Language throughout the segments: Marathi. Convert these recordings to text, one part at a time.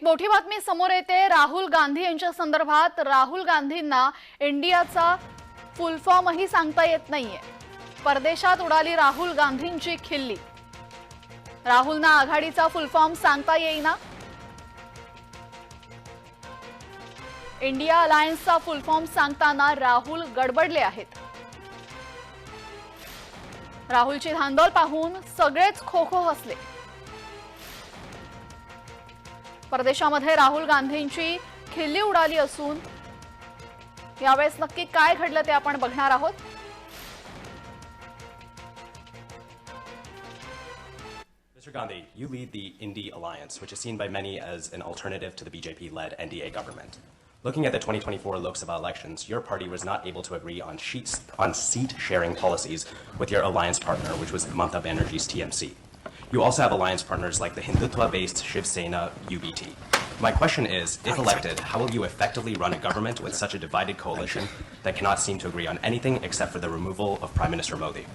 एक मोठी बातमी समोर येते. राहुल गांधी यांच्या संदर्भात राहुल गांधींना इंडियाचा फुल फॉर्मही सांगता येत नाहीये. परदेशात उडाली राहुल गांधींची खिल्ली. राहुलना आघाडीचा फुल फॉर्म सांगता येईना. इंडिया अलायन्सचा फुल फॉर्म सांगताना राहुल गडबडले आहेत. राहुलची धांदल पाहून सगळेच खो खो हसले. परदेशामध्ये राहुल गांधींची खिल्ली उडाली असून यावेळेस नक्की काय घडलं ते आपण बघणार आहोत Mr. Gandhi, you lead the Indy Alliance, which is seen by many as an alternative to the BJP led NDA government. Looking at the 2024 Lok Sabha elections, your party was not able to agree on, sheets, on seat sharing policies with your alliance partner, which was Mamata Banerjee's TMC. You also have alliance partners like the Hindutva based Shiv Sena UBT. My question is if elected, how will you effectively run a government with such a divided coalition that cannot seem to agree on anything except for the removal of Prime Minister Modi?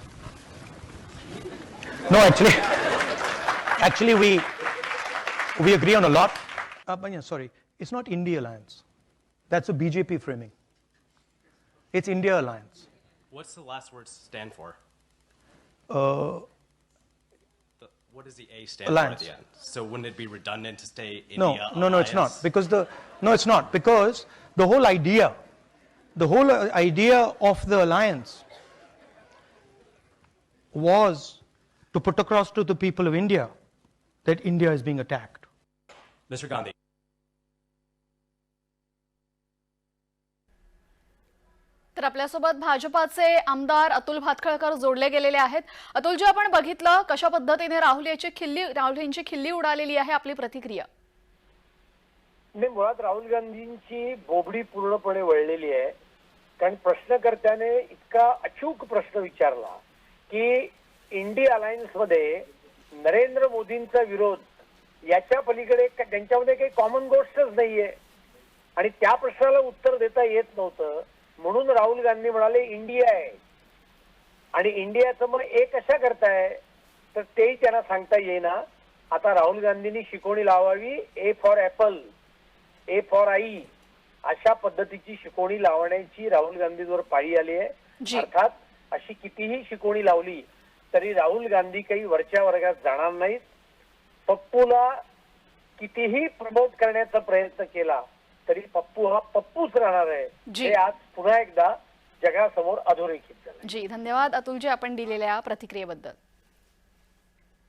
No, actually, actually we we agree on a lot. Uh, but yeah, sorry, it's not India Alliance. That's a BJP framing. It's India Alliance. What's the last word stand for? Uh, The- What does the A stand Alliance. for at the end? So wouldn't it be redundant to say no, India no, no, it's not Alliance? because the no, it's not because the whole idea, the whole uh, idea of the alliance was to put across to the people of India that India is being attacked. Mr. Gandhi, तर आपल्यासोबत भाजपाचे आमदार अतुल भातखळकर जोडले गेलेले आहेत. अतुलजी आपण बघितलं कशा पद्धतीने राहुल याची खिल्ली राहुल यांची खिल्ली उडालेली आहे आपली प्रतिक्रिया. नाही मुळात राहुल गांधींची बोबडी पूर्णपणे वळलेली आहे. कारण प्रश्नकर्त्याने इतका अचूक प्रश्न विचारला की इंडी अलायन्समध्ये नरेंद्र मोदींचा विरोध याच्या पलीकडे त्यांच्यामध्ये काही कॉमन गोष्टच नाहीये. आणि त्या प्रश्नाला उत्तर देता येत नव्हतं. म्हणून राहुल गांधी म्हणाले इंडिया आहे. आणि इंडियाचं मग ए कशा करताय? तर तेही त्यांना सांगता येईना. आता राहुल गांधींनी शिकवणी लावावी A for apple A for आई अशा पद्धतीची शिकवणी लावण्याची राहुल गांधींवर पाळी आली. आहे. अर्थात अशी कितीही शिकवणी लावली तरी राहुल गांधी काही वरच्या वर्गात जाणार नाहीत. पप्पूला कितीही प्रमोट करण्याचा प्रयत्न केला तरी पप्पू हा पप्पूच राहणार आहे. जी. हे आज पुन्हा एकदा जगासमोर अधोरेखित झालं जी धन्यवाद अतुलजी आपण दिलेल्या प्रतिक्रियेबद्दल.